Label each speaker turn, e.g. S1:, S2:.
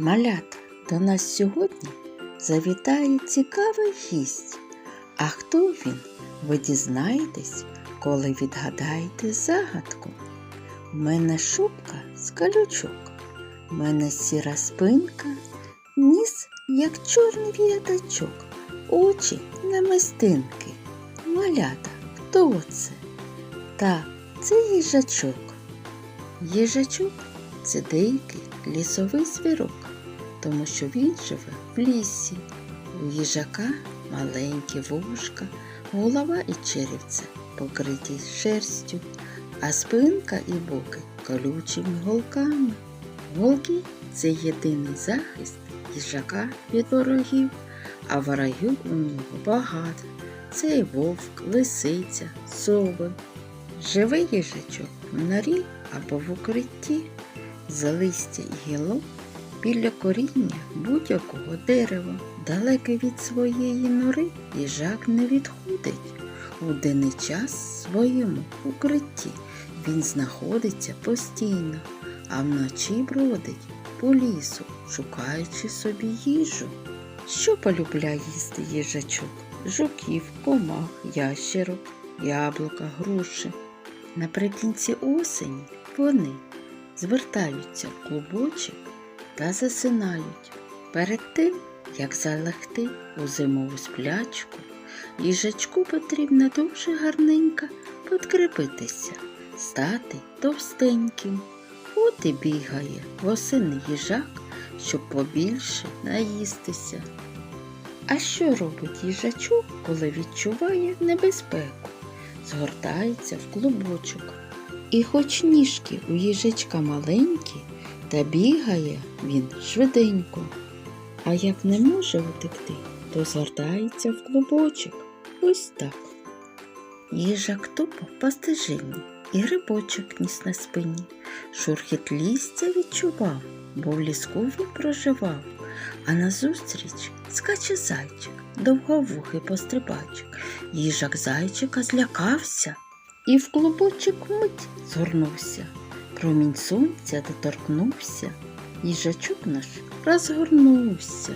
S1: Малята, до нас сьогодні завітає цікавий гість. А хто він? Ви дізнаєтесь, коли відгадаєте загадку. В мене шубка з колючок, в мене сіра спинка, ніс, як чорний в'ятачок, очі намистинки. Малята, хто це? Так, це їжачок. Їжачок це дикий лісовий звірок, тому що він живе в лісі. У їжака маленькі вушка, голова і черевця покриті шерстю, а спинка і боки колючими голками. Голки це єдиний захист їжака від ворогів, а ворогів у нього багато. Це і вовк, лисиця, сови. Живе їжачок в норі або в укритті, за листя і гілок біля коріння будь-якого дерева. Далекий від своєї нори їжак не відходить. У денний час в своєму укритті він знаходиться постійно, а вночі бродить по лісу, шукаючи собі їжу. Що полюбляє їсти їжачок? Жуків, комах, ящерок, яблука, груші. Наприкінці осені вони звертаються в клубочок та засинають. Перед тим, як залегти у зимову сплячку, їжачку потрібно дуже гарненько подкрепитися, стати товстеньким. От і бігає восени їжак, щоб побільше наїстися. А що робить їжачок, коли відчуває небезпеку? Згортається в клубочок. І хоч ніжки у їжачка маленькі, та бігає він швиденько. А як не може утекти, то згортається в клубочок. Ось так. Їжак тупо по стежині і грибочок ніс на спині. Шурхіт лістя відчував, бо в ліску він проживав. А назустріч скаче зайчик, довговухий пострибачик. Їжак зайчика злякався і в клубочок мить згорнувся. Промінь сонця доторкнувся, їжачок наш розгорнувся.